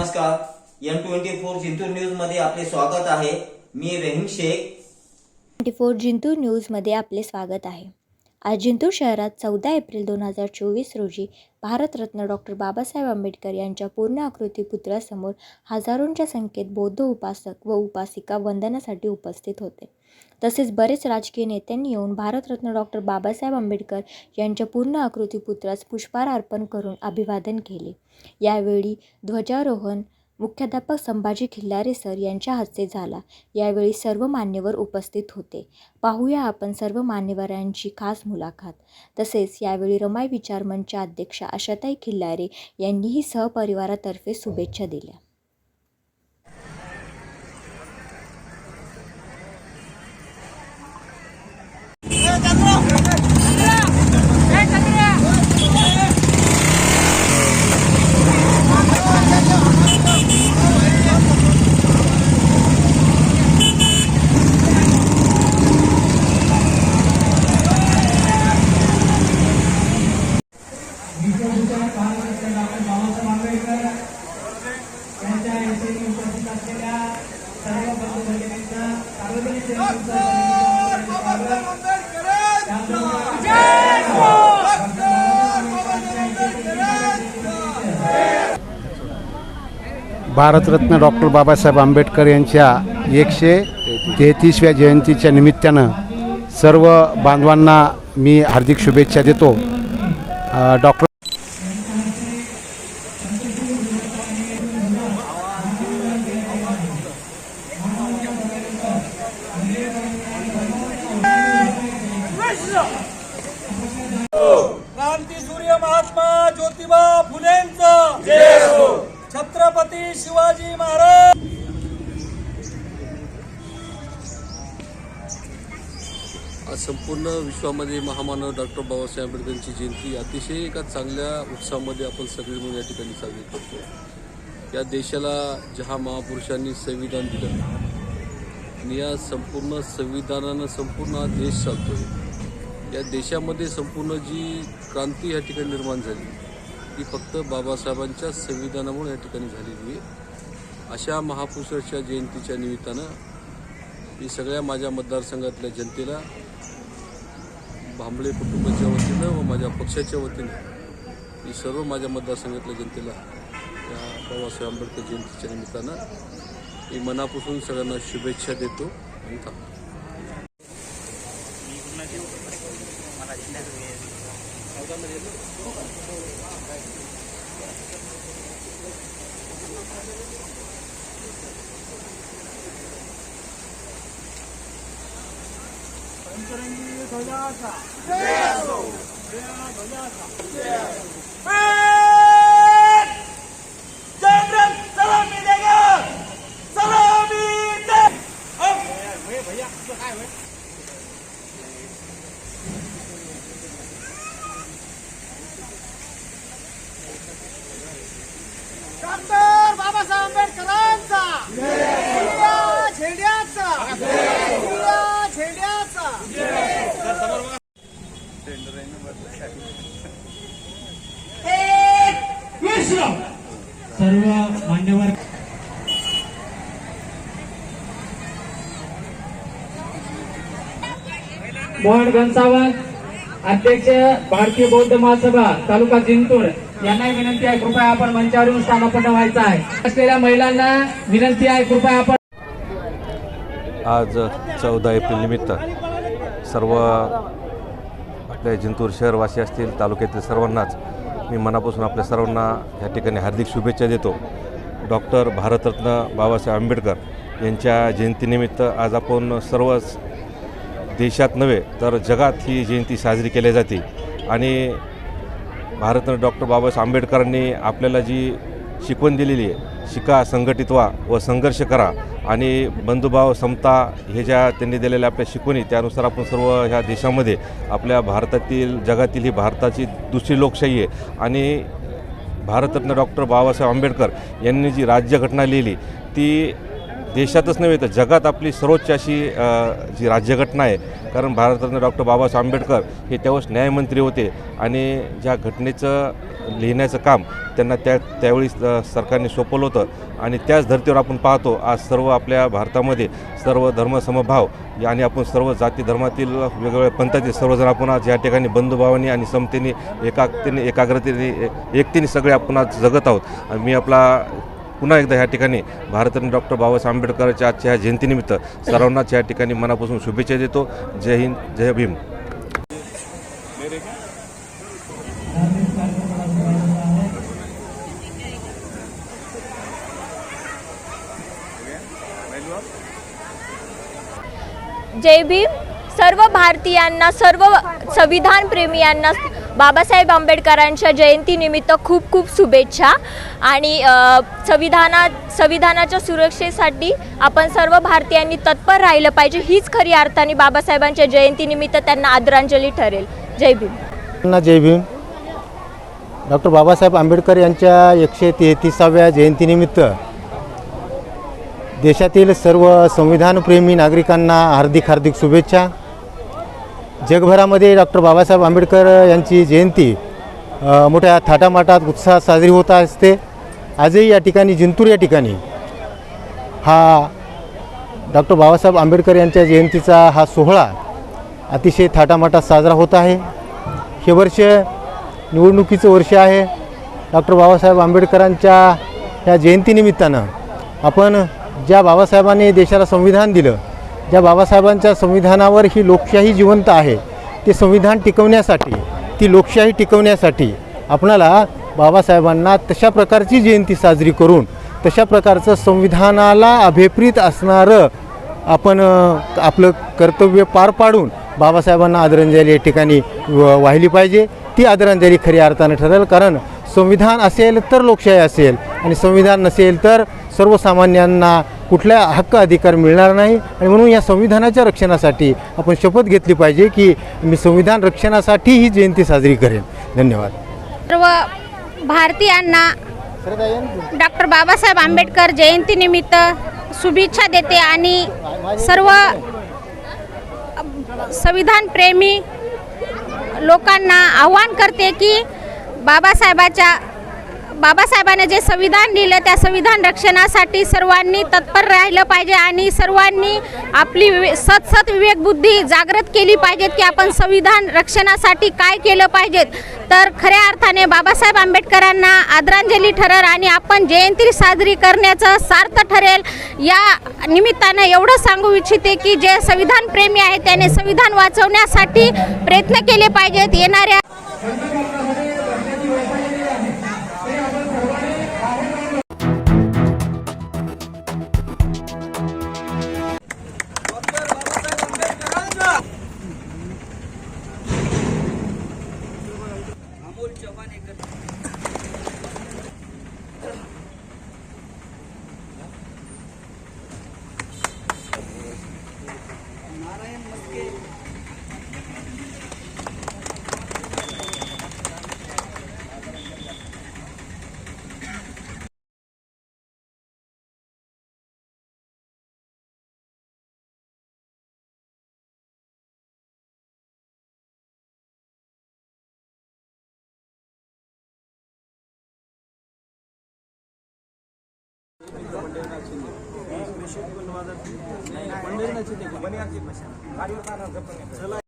नमस्कार. M twenty four Jintur न्यूजमध्ये आपले स्वागत आहे. मी रहीम शेख. ट्वेंटी फोर जिंतूर न्यूजमध्ये आपले स्वागत आहे. आज जिंतूर शहरात चौदा एप्रिल दोन हजार चोवीस रोजी भारतरत्न डॉक्टर बाबासाहेब आंबेडकर यांच्या पूर्ण आकृती पुतळ्यासमोर हजारोंच्या संख्येत बौद्ध उपासक व उपासिका वंदनासाठी उपस्थित होते. तसेच बरेच राजकीय नेत्यांनी येऊन भारतरत्न डॉक्टर बाबासाहेब आंबेडकर यांच्या पूर्ण आकृती पुतळ्यास पुष्पहार अर्पण करून अभिवादन केले. यावेळी ध्वजारोहण मुख्याध्यापक संभाजी खिल्लारे सर यांच्या हस्ते झाला. यावेळी सर्व मान्यवर उपस्थित होते. पाहूया आपण सर्व मान्यवरांची खास मुलाखत. तसेच यावेळी रमाई विचार मंचच्या अध्यक्षा आशाताई खिल्लारे यांनीही सहपरिवारातर्फे शुभेच्छा दिल्या विश्वभूषण भारतरत्न डॉक्टर बाबासाहेब आंबेडकर यांच्या ऐवजी उपस्थित असलेल्या सर्व बंधू भगिनींना सार्वजनिक सेवकांचं स्वागत. भारतरत्न डॉक्टर बाबासाहेब आंबेडकर यांच्या एकशे तेहतीसव्या जयंतीच्या निमित्तानं सर्व बांधवांना मी हार्दिक शुभेच्छा देतो. डॉक्टर छत्रपती शिवाजी महाराज! आज संपूर्ण विश्वामध्ये महामानव डॉक्टर बाबासाहेब आंबेडकरांची जयंती अतिशय एका चांगल्या उत्साहामध्ये आपण सगळे म्हणून या ठिकाणी साजरी करतो. या देशाला ज्या महापुरुषांनी संविधान दिलं आणि या संपूर्ण संविधानानं संपूर्ण हा देश चालतो या देशामध्ये संपूर्ण जी क्रांती या ठिकाणी निर्माण झाली ती फक्त बाबासाहेबांच्या संविधानामुळे या ठिकाणी झालेली आहे. अशा महापुरुषाच्या जयंतीच्या निमित्तानं मी सगळ्या माझ्या मतदारसंघातल्या जनतेला भांबळे कुटुंबाच्या वतीनं व माझ्या पक्षाच्या वतीनं मी सर्व माझ्या मतदारसंघातल्या जनतेला या बाबासाहेब आंबेडकर जयंतीच्या निमित्तानं मी मनापासून सगळ्यांना शुभेच्छा देतो आणि थांबतो. जनरल सलामी देगा सलामी दे भैया काय डॉक्टर बाबासाहेब आंबेडकरांचा झेंड्या झेंड्याचा झेंड्या झेंड्याचा सर्व मान्यवर मोहन घनसावंत अध्यक्ष भारतीय बौद्ध महासभा तालुका जिंतूर. यांनाही विनंती आहे कृपया आपण मंचावर येऊन स्थानापन्न व्हायचं आहे. असलेल्या महिलांना विनंती आहे कृपया आपण आज चौदा एप्रिल निमित्त सर्व आपल्या जिंतूर शहरवासी असतील तालुक्यातील सर्वांनाच मी मनापासून आपल्या सर्वांना या ठिकाणी हार्दिक शुभेच्छा देतो. डॉक्टर भारतरत्न बाबासाहेब आंबेडकर यांच्या जयंतीनिमित्त आज आपण सर्वच देशात नव्हे तर जगात ही जयंती साजरी केली जाते. आणि भारतरत्न डॉक्टर बाबासाहेब आंबेडकरांनी आपल्याला जी शिकवण दिलेली आहे शिका संघटित व्हा व संघर्ष करा आणि बंधुभाव समता हे ज्या त्यांनी दिलेल्या आपल्या शिकवणी त्यानुसार आपण सर्व ह्या देशामध्ये आपल्या भारतातील जगातील ही भारताची दुसरी लोकशाही आहे. आणि भारतरत्न डॉक्टर बाबासाहेब आंबेडकर यांनी जी राज्यघटना लिहिली ती देशातच नव्हे तर जगात आपली सर्वोच्च अशी जी राज्यघटना आहे कारण भारतरत्न डॉक्टर बाबासाहेब आंबेडकर हे त्यावेळेस न्यायमंत्री होते आणि ज्या घटनेचं लिहिण्याचं काम त्यांना त्या त्यावेळी सरकारने सोपवलं होतं. आणि त्याच धर्तीवर आपण पाहतो आज सर्व आपल्या भारतामध्ये सर्व धर्मसमभाव आणि आपण सर्व जाती धर्मातील वेगवेगळ्या पंथातील सर्वजण आपण आज या ठिकाणी बंधुभावाने आणि समतेने एकाग्रतेने एकाग्रतेने एकतेने सगळे आपण आज जगत आहोत. आणि मी आपला पुन्हा एकदा ह्या ठिकाणी भारतरत्न डॉक्टर बाबासाहेब आंबेडकरच्या आजच्या ह्या जयंतीनिमित्त सर्वांनाच या ठिकाणी मनापासून शुभेच्छा देतो. जय हिंद जय भीम. जय भीम. सर्व भारतीयांना सर्व संविधान प्रेमियांना बाबासाहेब आंबेडकरांच्या जयंतीनिमित्त खूप खूप शुभेच्छा. आणि संविधाना संविधानाच्या सुरक्षेसाठी आपण सर्व भारतीयांनी तत्पर राहिलं पाहिजे हीच खरी अर्थाने बाबासाहेबांच्या जयंतीनिमित्त त्यांना आदरांजली ठरेल. जय भीम. जय भीम. डॉक्टर बाबासाहेब आंबेडकर यांच्या एकशे तेहतीसाव्या जयंतीनिमित्त देशातील सर्व संविधानप्रेमी नागरिकांना हार्दिक हार्दिक शुभेच्छा. जगभरामध्ये डॉक्टर बाबासाहेब आंबेडकर यांची जयंती मोठ्या थाटामाटात उत्साहात साजरी होत असते. आजही या ठिकाणी जिंतूर या ठिकाणी हा डॉक्टर बाबासाहेब आंबेडकर यांच्या जयंतीचा हा सोहळा अतिशय थाटामाटात साजरा होत आहे. हे वर्ष निवडणुकीचं वर्ष आहे. डॉक्टर बाबासाहेब आंबेडकरांच्या ह्या जयंतीनिमित्तानं आपण ज्या बाबासाहेबांनी देशाला संविधान दिलं ज्या बाबासाहेबांच्या संविधानावर ही लोकशाही जिवंत आहे ते संविधान टिकवण्यासाठी ती लोकशाही टिकवण्यासाठी आपणाला बाबासाहेबांना तशा प्रकारची जयंती साजरी करून तशा प्रकारचं संविधानाला अभिप्रीत असणारं आपण आपलं कर्तव्य पार पाडून बाबासाहेबांना आदरांजली या ठिकाणी व- वाहिली पाहिजे. ती आदरांजली खऱ्या अर्थानं ठरेल. कारण संविधान असेल तर लोकशाही असेल आणि संविधान नसेल तर सर्वसामान्यांना कुठला हक्क अधिकार मिळणार नाही आणि म्हणून या संविधानाच्या रक्षणासाठी आपण शपथ घेतली पाहिजे की मी संविधान रक्षणासाठी ही जयंती साजरी करेन. धन्यवाद. सर्व भारतीयांना डॉक्टर बाबासाहेब आंबेडकर जयंतीनिमित्त शुभेच्छा देते आणि सर्व संविधानप्रेमी लोकांना आव्हान करते की बाबासाहेबाच्या बाबासाहेबांनी जे संविधान लिहिलं त्या संविधान रक्षणासाठी सर्वांनी तत्पर राहिलं पाहिजे आणि सर्वांनी आपली सतसत विवेकबुद्धी जागृत केली पाहिजेत की आपण संविधान रक्षणासाठी काय केलं पाहिजेत. तर खऱ्या अर्थाने बाबासाहेब आंबेडकरांना आदरांजली ठरेल आणि आपण जयंती साजरी करण्याचं सार्थ ठरेल. या निमित्तानं एवढं सांगू इच्छिते की जे संविधान प्रेमी आहेत त्याने संविधान वाचवण्यासाठी प्रयत्न केले पाहिजेत. येणाऱ्या ಚಲ